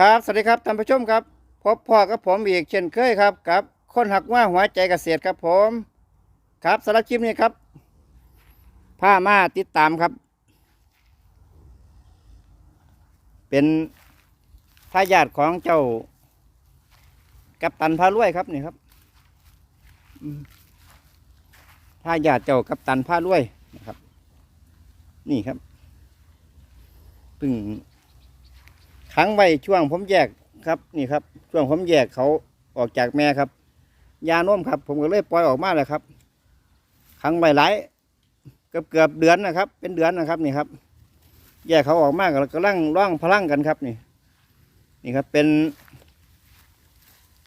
ครับสวัสดีครับท่านผู้ชมครับ พบพ่อกับผมอีกเช่นเคยครับกับคนหักว่าหัวใจเกษตรครับผม ครับสำหรับคลิปนี้ครับผ้ามาติดตามครับ เป็นทายาทของเจ้า กัปตันพารวยครับนี่ครับทายาทเจ้ากัปตันพารวยนะครับ นี่ครับพึ่ง ขังไว้ช่วงผมแยกครับนี่ครับ ช่วงผมแยกเขาออกจากแม่ครับ ยาโน้มครับ ผมก็เลยปล่อยออกมาเลยครับขังไว้หลายเกือบเกือบเดือนนะครับ เป็นเดือนนะครับนี่ครับ แยกเขาออกมาก็กำลังร่องพลังกันครับนี่นี่ครับเป็น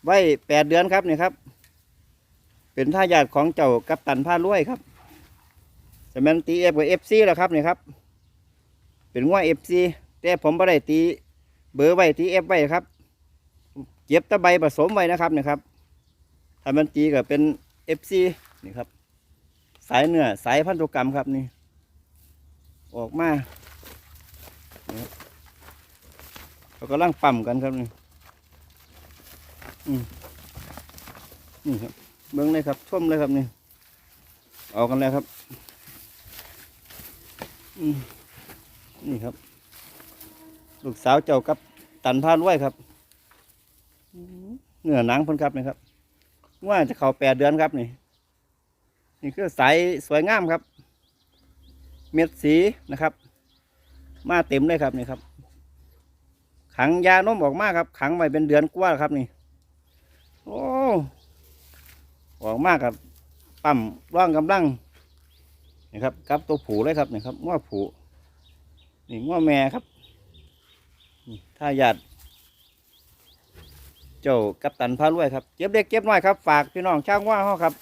ไว้แปดเดือนครับนี่ครับ เป็นท่ายาทของเจ้ากัปตันผ้ารวยครับสมัยตีเอฟกับเอฟซีแล้วครับนี่ครับ เป็นง่วเอฟซีแต่ผมไม่ได้ตี เบอร์ไว้ที่เอฟไว้ครับ เก็บตะใบผสมไว้นะครับนี่ครับถ้ามันตีก็เป็นเอฟซีนี่ครับ สายเนื้อสายพันธุกรรมครับนี่ ออกมาเรากำลังปั่มกันครับนี่อืมนี่ครับเบิ้องเลยครับชมเลยครับนี่ออกกันแล้วครับอืมนี่ครับ ลูกสาวเจ้ากับตันพารวยครับเนื้อหนังเพิ่นครับนี่ครับว่าจะเข้าแปดเดือนครับนี่นี่คือสายสวยงามครับ เม็ดสีนะครับ มาเต็มเลยครับนี่ครับ ขังยานมออกมาครับ ขังไว้เป็นเดือนกว่าครับนี่โอ้ออกมากับปั๊มร่างกำลังนี่ครับกับตัวผูเลยครับนี่ครับง้อผูนี่ง้อแม่ครับ ถ้าญาติเจ้ากัปตันพารวยครับเก็บเล็กเก็บน้อยครับ ฝากพี่น้องช่างว่าเขาครับ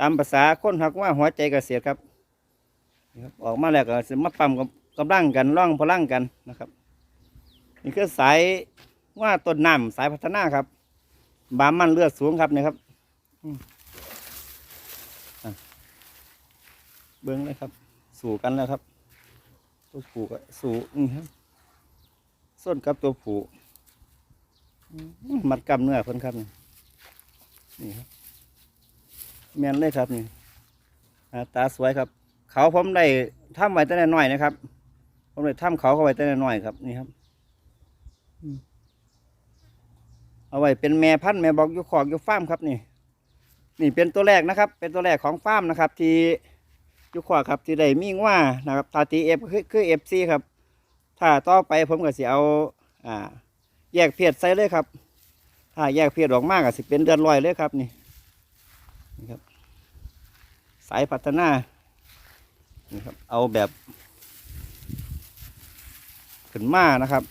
ตามภาษาคนหักว่าหัวใจเกษตรครับนี่ครับออกมาแล้วก็สมาปั๊มกับกำลังกันร่องพลังกันนะครับ นี่คือสายว่าต้นน้ำสายพัฒนาครับ บามันเลือดสูงครับนี่ครับเบิ้งเลยครับ สู่กันแล้วครับ ตัวผูกสู่นี่ครับ ส้นกับตัวผูมัดกำเนื้อเพิ่นครับนี่นี่ครับแมนเลยครับนี่ตาสวยครับ เขาผมได้ทำไว้แต่น้อยนะครับ ผมได้ทำเขาเข้าไว้แต่น้อยครับนี่ครับเอาไว้เป็นแม่พันธุ์แม่บอกอยู่ขอกอยู่ฟามครับนี่ นี่เป็นตัวแรกนะครับ เป็นตัวแรกของฟ้ามนะครับ ที่อยู่ขอกครับที่ได้มีง่านะครับตาตีเอฟคือเอฟซีครับ ถ้าต่อไปผมก็สิเอาอ่า แยกเพศใส่เลยครับ ถ้าแยกเพศออกมากก็สิเป็นเดือนลอยเลยครับนี่นี่ครับ สายพัฒนานี่ครับ เอาแบบขึ้นมานะครับ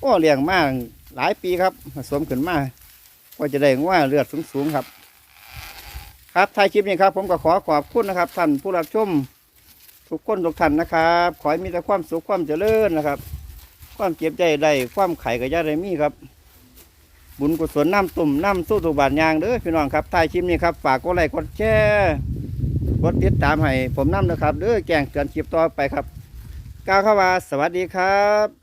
โอ้เลี้ยงมาหลายปีครับผสมขึ้นมาก็จะได้ว่าเลือดสูงๆครับ ครับท้ายคลิปนี้ครับ ผมก็ขอขอบคุณนะครับท่านผู้รับชม ทุกคนทุกท่านนะครับ ขอให้มีแต่ความสุขความเจริญนะครับ ความเก็บใจได้ความไข่กับยาได้มีครับ บุญกุศลน้ำตุ่มน้ำสู้ตุบานยางเด้อพี่น้องครับท้ายคลิปนี้ครับฝากกดไลค์กดแชร์กดติดตามให้ผมน้ำนะครับเด้อแจ้งเตือนคลิปต่อไปครับก้าวเข้ามาสวัสดีครับ